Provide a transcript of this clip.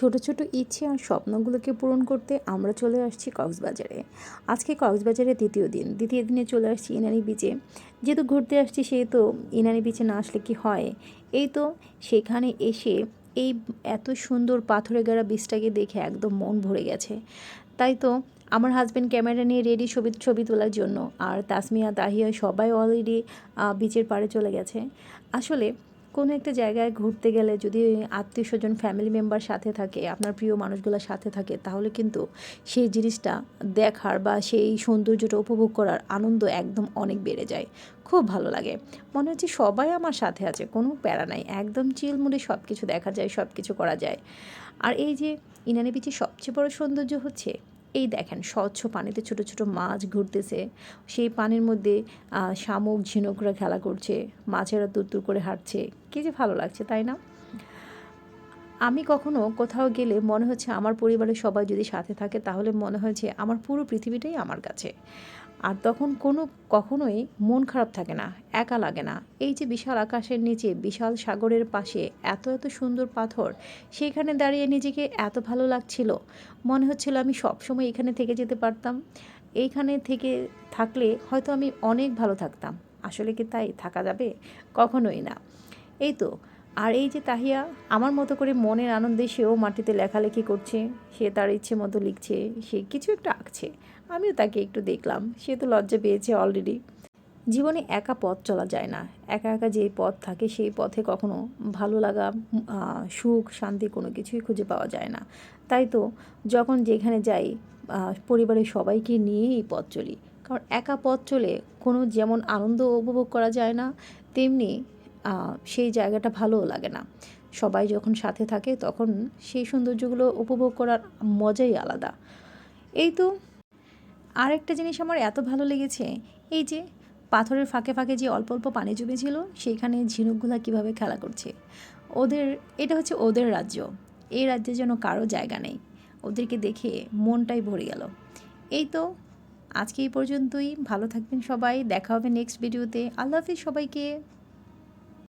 ছোট ছোট ইচ্ছে আর স্বপ্নগুলোকে পূরণ করতে আমরা চলে আসছি কক্সবাজারে। আজকে কক্সবাজারের দ্বিতীয় দিন। দ্বিতীয় দিনে চলে আসছি ইনানি বিচে যেহেতু ঘুরতে আসছি, সেহেতু ইনানি বিচে না আসলে কি হয়? এই তো সেখানে এসে এই এত সুন্দর পাথরে গাড়া বীজটাকে দেখে একদম মন ভরে গেছে। তাই তো আমার হাজব্যান্ড ক্যামেরা নিয়ে রেডি ছবি ছবি তোলার জন্য আর তাসমিয়া, তাহিয়া সবাই অলরেডি বিচের পাড়ে চলে গেছে। আসলে কোনো একটা জায়গায় ঘুরতে গেলে যদি আত্মীয় স্বজন ফ্যামিলি মেম্বার সাথে থাকে, আপনার প্রিয় মানুষগুলোর সাথে থাকে, তাহলে কিন্তু সেই জিনিসটা দেখার বা সেই সৌন্দর্যটা উপভোগ করার আনন্দ একদম অনেক বেড়ে যায়। খুব ভালো লাগে। মনে হচ্ছে সবাই আমার সাথে আছে, কোনো প্যারা নাই। একদম চিলমুড়ে সব কিছু দেখা যায় সব কিছু করা যায়। আর এই যে ইনানি বিচের সবচেয়ে বড় সৌন্দর্য হচ্ছে এই দেখেন, স্বচ্ছ পানিতে ছোট ছোট মাছ ঘুরতেছে। সেই পানির মধ্যে শামুক, ঝিনুকরা খেলা করছে, মাছেরা দূর করে হাঁটছে। কী যে ভালো লাগছে, তাই না? আমি কখনো কোথাও গেলে মনে হচ্ছে আমার পরিবারের সবাই যদি সাথে থাকে, তাহলে মনে হয় যে আমার পুরো পৃথিবীটাই আমার কাছে। আর তখন কোনো কখনোই মন খারাপ থাকে না, একা লাগে না। এই যে বিশাল আকাশের নিচে, বিশাল সাগরের পাশে এত এত সুন্দর পাথর সেখানে দাঁড়িয়ে নিজেকে এত ভালো লাগছিল। মনে হচ্ছিল আমি সবসময় এখানে থেকে যেতে পারতাম। এইখানে থেকে থাকলে হয়তো আমি অনেক ভালো থাকতাম। আসলে কি তাই? থাকা যাবে? কখনোই না। এই তো আর এই যে তাহিয়া, আমার মতো করে মনের আনন্দে সেও মাটিতে লেখালেখি করছে, সে তার ইচ্ছে মতো লিখছে, সে কিছু একটা আঁকছে। আমিও তাকে একটু দেখলাম, সে তো লজ্জা পেয়েছে অলরেডি জীবনে একা পথ চলা যায় না, একা একা যে পথ থাকে সেই পথে কখনো ভালো লাগা সুখ, শান্তি কোনো কিছুই খুঁজে পাওয়া যায় না। তাই তো যখন যেখানে যাই পরিবারের সবাইকে নিয়েই পথ চলি। কারণ একা পথ চলে কোনো যেমন আনন্দ উপভোগ করা যায় না, তেমনি সেই জায়গাটা ভালোও লাগে না। সবাই যখন সাথে থাকে তখন সেই সৌন্দর্যগুলো উপভোগ করার মজাই আলাদা। এই তো আরেকটা জিনিস আমার এত ভালো লেগেছে, এই যে পাথরের ফাঁকে ফাঁকে যে অল্প অল্প পানি জমেছিল, সেইখানে ঝিনুকগুলো কীভাবে খেলা করছে। ওদের, এটা হচ্ছে ওদের রাজ্য। এই রাজ্যে যেন কারও জায়গা নেই। ওদেরকে দেখে মনটাই ভরে গেল। এই তো আজকে এই পর্যন্তই। ভালো থাকবেন সবাই। দেখা হবে নেক্সট ভিডিওতে আল্লাহ হাফিজ সবাইকে।